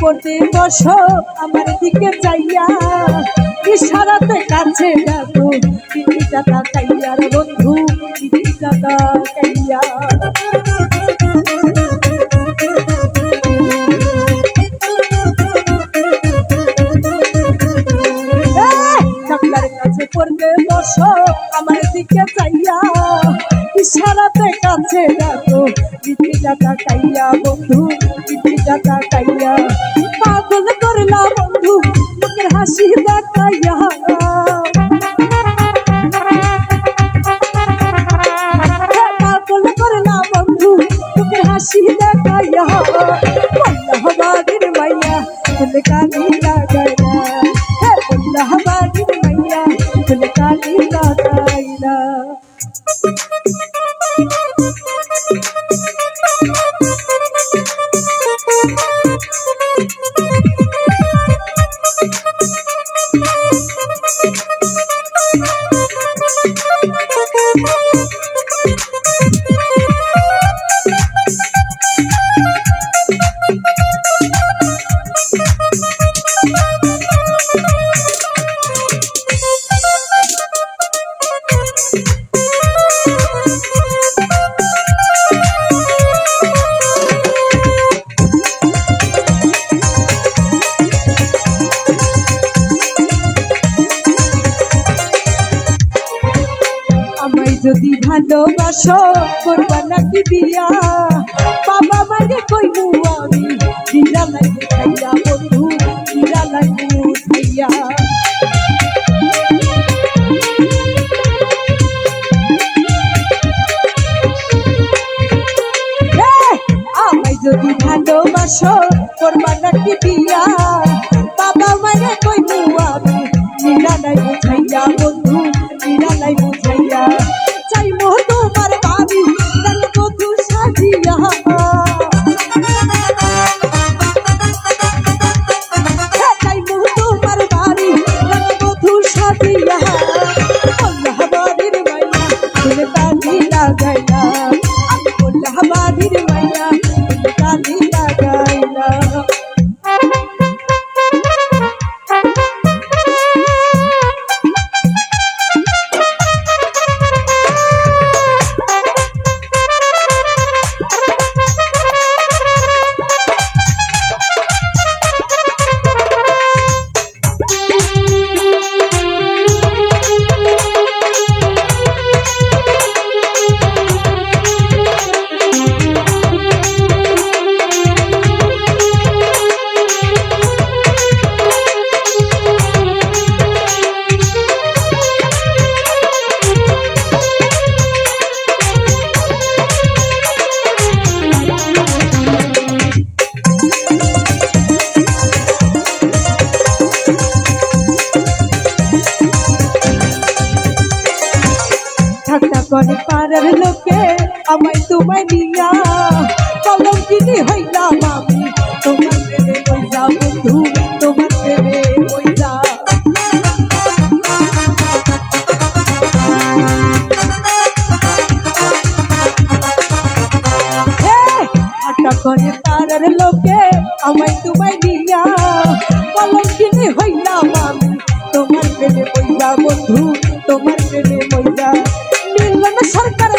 পড়তে বসো আমার দিকে চাইয়া ইশারাতে কাছে ডাকো পিঠিটা তাকাইয়ার বন্ধু পিঠিটা তাকাইয়া। ডাক্তার কাছে পড়তে আমার দিকে চাইয়া ইশারাতে কাছে ডাকো পিঠিটা তাকাইয়া বন্ধু পিঠিটা তাকাইয়া পাগল করলা বন্ধু, মুখের হাসি দেখাইয়া। পাগল করলা বন্ধু, মুখের হাসি দেখাইয়া। আল্লাহ বাগির মাইয়া, ফুল কালি লাগাইলা হে আল্লাহ বাগির মাইয়া, ফুল কালি ভালোবাসো, করবা নাকি বিয়া? বাবা মাকে কইবু আমি দিরা লাগে খাইয়া বন্ধু দিরা লাগে খাইয়া আমায় যদি ভালোবাসো, করবা নাকি বিয়া? মাইয়া তুমি তালি ঠাট্টা করে পাড়ার লোকে আমায় তোমায় নিয়া। কলম কিনে হইলাম আমি, তোমার প্রেমে বইলা বন্ধু, তোমার বইলা ঠাট্টা করে পাড়ার লোকে আমায় তোমায় নিয়া। কলম কিনে হইলাম আমি, তোমার প্রেমে বইলা বন্ধু, তোমার মিলন সরকার